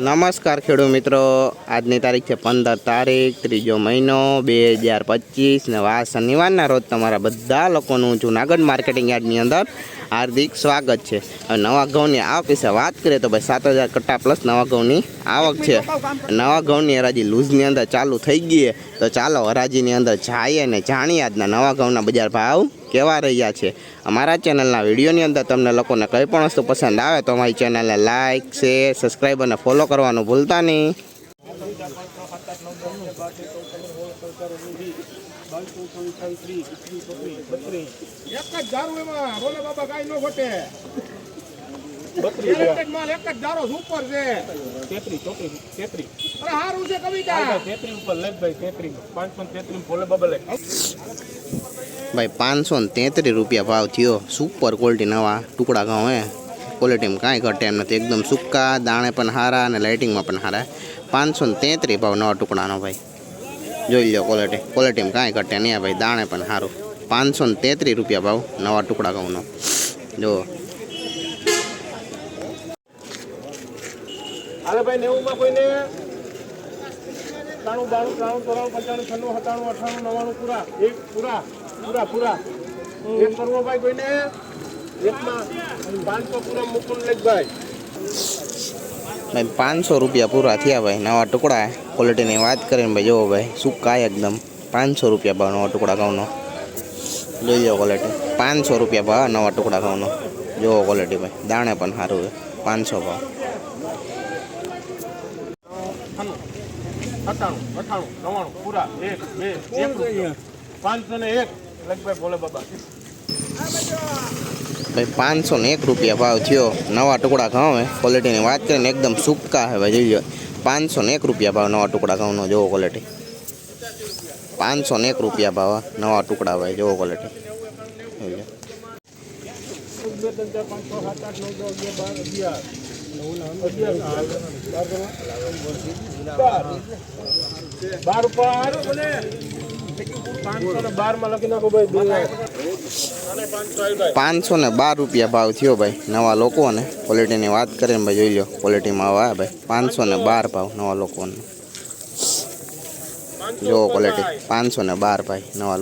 નમસ્કાર ખેડૂત મિત્રો. આજની તારીખ છે પંદર તારીખ, ત્રીજો મહિનો, બે હજાર પચીસ ને વાર શનિવારના રોજ તમારા બધા લોકોનું જુનાગઢ માર્કેટિંગ યાર્ડની અંદર હાર્દિક સ્વાગત છે. હવે નવા ઘઉંની આવક વિશે વાત કરીએ તો ભાઈ સાત હજાર કટ્ટા પ્લસ નવા ઘઉંની આવક છે. નવા ઘઉંની હરાજી લૂઝની અંદર ચાલુ થઈ ગઈ તો ચાલો હરાજીની અંદર જઈએ અને જાણીએ આજના નવા ઘઉંના બજાર ભાવ. કેવા રહ્યા છે અમારા ચેનલના વિડીયોની અંદર તમને લોકોને કંઈ પણ વસ્તુ પસંદ આવે તો અમારી ચેનલને લાઇક શેર સબસ્ક્રાઈબ અને ફોલો કરવાનું ભૂલતા નહીં. બાબા પાંચસો ભોલે બબલે. ભાઈ, પાંચસો ને તેત્રીસ રૂપિયા ભાવ થયો. સુપર ક્વોલિટી નવા ટુકડા ઘઉં, હે. ક્વોલિટીમાં કાંઈ ઘટે એમ નથી. એકદમ સૂકા, દાણે પણ સારા અને લાઇટિંગમાં પણ સારા પાંચસો ને તેત્રીસ ભાવ નવા ટુકડાનો, ભાઈ. જોઈ લો ક્વોલિટી ક્વોલિટીમાં કાંઈ ઘટે નહીં ભાઈ. દાણે પણ સારું પાંચસો ને તેત્રીસ રૂપિયા ભાવ નવા ટુકડા ઘઉંનો. જો હાલે ભાઈ નેવું માં કોઈને? ત્રાણું બાણું, ત્રાણું, ચોરાણું, પંચાણું, છન્નું, સત્તાણું અઠાણું નવ્વાણું, પૂરા. એક, પૂરા પૂરા પૂરા. એક કરવો ભાઈ કોઈને પાંચસો રૂપિયા પૂરા થયા ભાઈ, નવા ટુકડા ક્વોલિટીની વાત કરીને ભાઈ જોવો ભાઈ સૂકા એકદમ. પાંચસો રૂપિયા ભાવ નવા ટુકડા ઘઉંનો. જોઈ લો ક્વોલિટી પાંચસો રૂપિયા ભાવ નવા ટુકડા ઘઉંનો. જુઓ ક્વોલિટી ભાઈ, દાણે પણ સારું છે. પાંચસો ભાવ. સત્તાણું અઠાણું નવ્વાણું પૂરા એક બે એક રૂપિયો પાંચસો ને એક લેખ ભાઈ ભોલે બાબા ભાઈ પાંચસો ને એક રૂપિયા ભાવ થયો નવા ટુકડા ઘઉં હે ક્વોલિટીની વાત કરીને એકદમ સૂકા છે ભાઈ જોઈ લો પાંચસો ને એક રૂપિયા ભાવ નવા ટુકડા ઘઉંનો જોવો ક્વોલિટી પાંચસો ને એક રૂપિયા ભાવ નવા ટુકડા ભાઈ જોવો ક્વોલિટી જોઈ લો બે ત્રણ ચાર પાંચ છ સાત આઠ નવ દસ અગિયાર બાર અગિયાર અગિયાર બાર ઉપર પાંચસો ને બાર રૂપિયા ભાવ થયો ભાઈ નવા લોકોને. ક્વોલિટીની વાત કરીને ભાઈ જોઈ લો ક્વોલિટીમાં આવ્યા ભાઈ. પાંચસો ને બાર ભાવ નવા લોકોને. જોવો ક્વોલિટી પાંચસો ને બાર ભાઈ નવા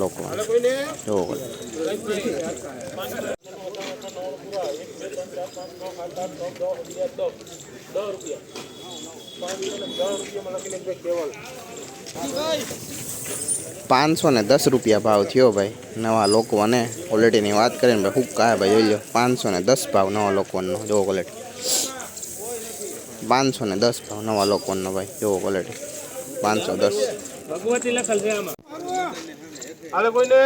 કોઈને જોવો ક્વોલિટી પાંચસો ને દસ રૂપિયા ભાવ થયો ભાઈ નવા લોકોને ક્વોલિટીની વાત કરીને ભાઈ હુક્કા હે ભાઈ જોઈ લો પાંચસો ને દસ ભાવ નવા લોકોનો જોવો ક્વોલિટી પાંચસો ને દસ ભાવ નવા લોકોનો ભાઈ જોવો ક્વોલિટી પાંચસો દસ. ભગવતી લખલ છે આમાં કોઈને?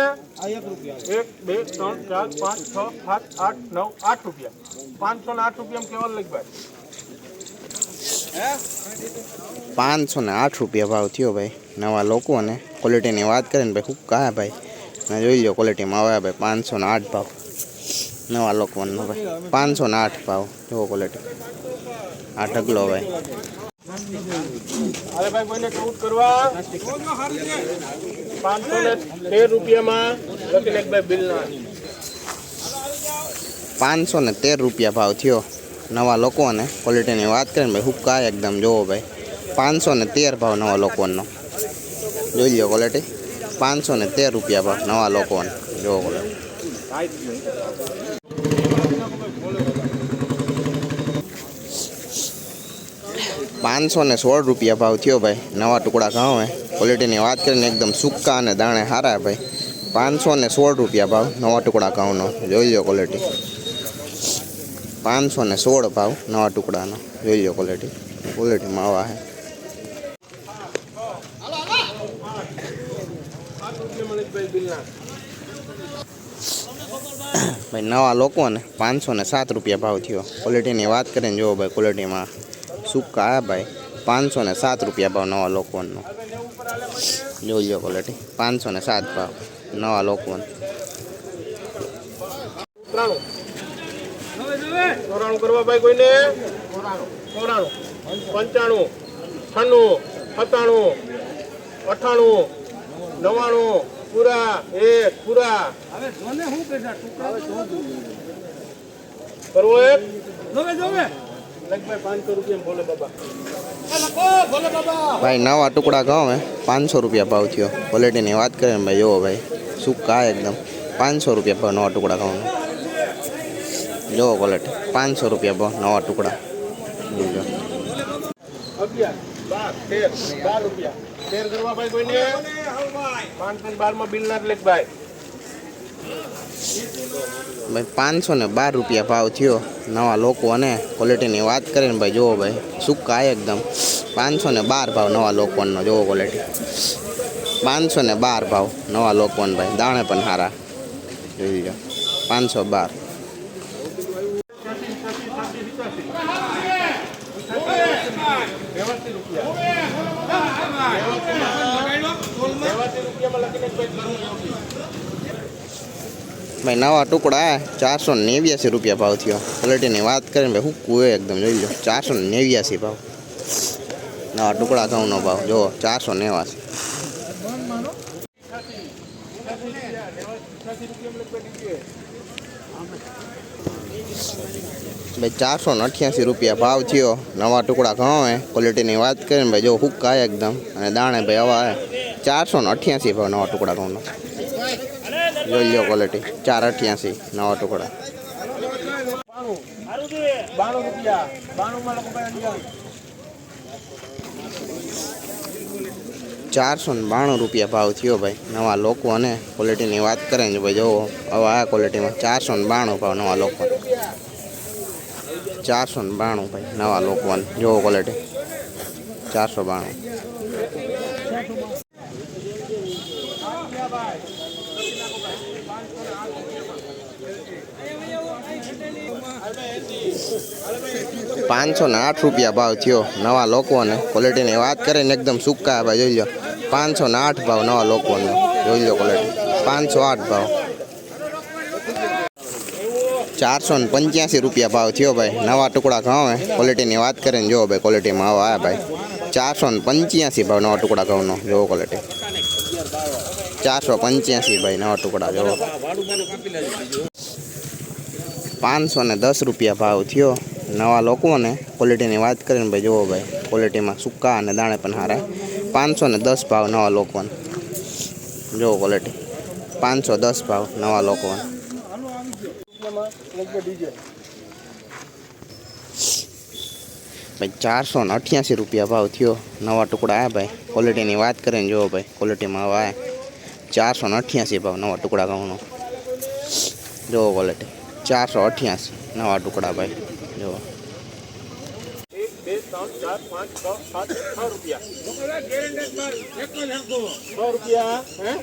એક બે ત્રણ ચાર પાંચ છ સાત આઠ નવ આઠ રૂપિયા પાંચસો ને આઠ રૂપિયા કેવલ લખ ભાઈ પાંચસો ને આઠ રૂપિયા ભાવ થયો ભાઈ નવા લોકો અને ક્વોલિટીની વાત કરીને ભાઈ હુક્કા હે ભાઈ અને જોઈ લો ક્વોલિટીમાં આવે ભાઈ પાંચસો ને આઠ ભાવ નવા લોકોનો ભાઈ પાંચસો ને આઠ ભાવ જોવો ક્વોલિટી આ ઢગલો ભાઈ હાલે ભાઈ કોઈને કાઉન્ટ કરવા પાંચસો ને તેર રૂપિયામાં લખી નાખ બિલ ના પાંચસો ને તેર રૂપિયા ભાવ થયો. નવા લોકો અને ક્વોલિટીની વાત કરીને ભાઈ હુક્કા એકદમ જોવો ભાઈ. પાંચસો ને તેર ભાવ નવા લોકોનો. જોઈ લો ક્વોલિટી પાંચસો ને તેર રૂપિયા ભાવ નવા લોકોને. જોવો ક્વોલિટી પાંચસો ને સોળ રૂપિયા ભાવ થયો ભાઈ નવા ટુકડા ઘઉં હે ક્વોલિટીની વાત કરીને એકદમ સૂકા અને દાણે સારા ભાઈ પાંચસો ને સોળ રૂપિયા ભાવ નવા ટુકડા ઘઉંનો જોઈ લો ક્વોલિટી પાંચસો ને સોળ ભાવ નવા ટુકડાનો જોઈ લો ક્વોલિટી ક્વોલિટીમાં આવા હે સાત રૂપિયામાં લખ ભાઈ બિલ ના ભાઈ નવા લોકો ને પાંચસો ને સાત રૂપિયા ભાવ થયો ક્વોલિટીની વાત કરીને જુઓ ભાઈ ક્વોલિટીમાં સૂકા આ ભાઈ? પાંચસો ને સાત રૂપિયા ભાવ નવા લોકોનો જોઈ લો ક્વોલિટી પાંચસો ને સાત ભાવ નવા લોકવન. ત્રાણું ચોરાણું કરવા ભાઈ કોઈને? ચોરાણું. પંચાણું. છન્નું. સત્તાણું. અઠાણું નવ્વાણું. પૂરા. એક. પૂરા. કરવો એક? જોવે પાંચસો રૂપિયા ભોલે બાબા ભોલે બાબા ભાઈ નવા ટુકડા ઘઉં હે પાંચસો રૂપિયા ભાવ થયો ક્વોલિટીની વાત કરીએ ને ભાઈ જુઓ ભાઈ સૂકા એકદમ પાંચસો રૂપિયા ભાવ નવા ટુકડા ઘઉંનો જુઓ ક્વોલિટી પાંચસો રૂપિયા ભાવ નવા ટુકડા જોજો અગિયાર બાર તેર બાર રૂપિયા તેર કરવા ભાઈ કોઈને પાંચસો ને બારમાં બિલ ના લેખ ભાઈ ભાઈ, પાંચસો ને બાર રૂપિયા ભાવ થયો. નવા લોકો અને ક્વોલિટીની વાત કરીને ભાઈ, જુઓ ભાઈ, સૂકા એકદમ. પાંચસો ને બાર ભાવ નવા લોકોનો, જુઓ ક્વોલિટી પાંચસો ને બાર ભાવ નવા લોકોન ભાઈ, દાણે પણ સારા જોઈ લો પાંચસો બાર. રૂપિયા. ભાઈ ભાઈ નવા ટુકડા ચારસો ને નેવ્યાસી રૂપિયા ભાવ થયો ક્વોલિટીની વાત કરીને ભાઈ હુકું એ એકદમ જોઈ લો ચારસો ને નેવ્યાસી ભાવ નવા ટુકડા ઘઉંનો ભાવ જુઓ ચારસો નેવાસી ભાઈ ચારસો ને અઠ્યાસી રૂપિયા ભાવ થયો નવા ટુકડા ઘઉં હે ક્વોલિટીની વાત કરીને ભાઈ જો હુક્કા એકદમ અને દાણે ભાઈ હવા હે ચારસો ને અઠ્યાસી ભાવ નવા ટુકડા ઘઉંનો જોઈ ક્વોલિટી ચાર અઠ્યાસી, નવા ટુકડા. ચારસો ને બાણું રૂપિયા ભાવ થયો ભાઈ. નવા લોકો અને ક્વોલિટીની વાત કરે ને ભાઈ, જોવો. હવે આ ક્વોલિટીમાં ચારસો ને બાણું ભાવ નવા લોકો. ચારસો ને બાણું ભાઈ, નવા લોકો જોવો ક્વોલિટી ચારસો બાણું. પાંચસો ને આઠ રૂપિયા ભાવ થયો નવા લોકોને. ક્વોલિટીની વાત કરીને એકદમ સૂકા ભાઈ જોઈ લો. પાંચસો ને આઠ ભાવ નવા લોકોને. જોઈ લો ક્વોલિટી પાંચસો આઠ ભાવ. ચારસો ને પંચ્યાસી રૂપિયા ભાવ થયો ભાઈ. નવા ટુકડા ઘઉં ક્વોલિટીની વાત કરીને જુઓ ભાઈ ક્વોલિટીમાં આવો આ ભાઈ. ચારસો ને પંચ્યાસી ભાવ નવા ટુકડા ઘઉંનો. જુઓ ક્વોલિટી ચારસો પંચ્યાસી ભાઈ નવા ટુકડા, જુઓ. પાંચસો ને દસ રૂપિયા ભાવ થયો નવા લોકોને ક્વોલિટીની વાત કરીને ભાઈ જુઓ ભાઈ ક્વોલિટીમાં સૂકા અને દાણે પણ સારા પાંચસો ને દસ ભાવ નવા લોકોને જુઓ ક્વોલિટી પાંચસો દસ ભાવ નવા લોકોને રૂપિયામાં લગભગ ડીજે ભાઈ ચારસો ને અઠ્યાસી રૂપિયા ભાવ થયો નવા ટુકડા આ ભાઈ ક્વોલિટીની વાત કરીને જુઓ ભાઈ ક્વોલિટીમાં હવે આ ચારસો ને અઠ્યાસી ભાવ નવા ટુકડા ઘઉંનો જુઓ ક્વોલિટી ચારસો અઠ્યાસી નવા ટુકડા ભાઈ જુઓ એક બે ત્રણ ચાર પાંચ છ સાત છ રૂપિયા છ રૂપિયા હે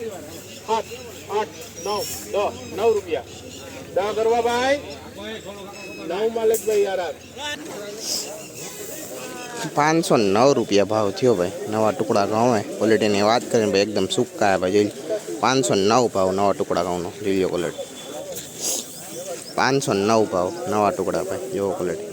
સાત આઠ નવ દસ નવ રૂપિયા દસ કરવા ભાઈ નવ માલિક ભાઈ યાર પાંચસો ને નવ રૂપિયા ભાવ થયો ભાઈ નવા ટુકડા ઘઉં હે ક્વોલિટીની વાત કરીને ભાઈ એકદમ સૂકા હે ભાઈ જોઈ લો. પાંચસો ને નવ ભાવ નવા ટુકડા ઘઉંનો જોઈ લો ક્વોલિટી પાંચસો નવ ભાવ નવા ટુકડા ભાઈ જેવો ક્વોલિટી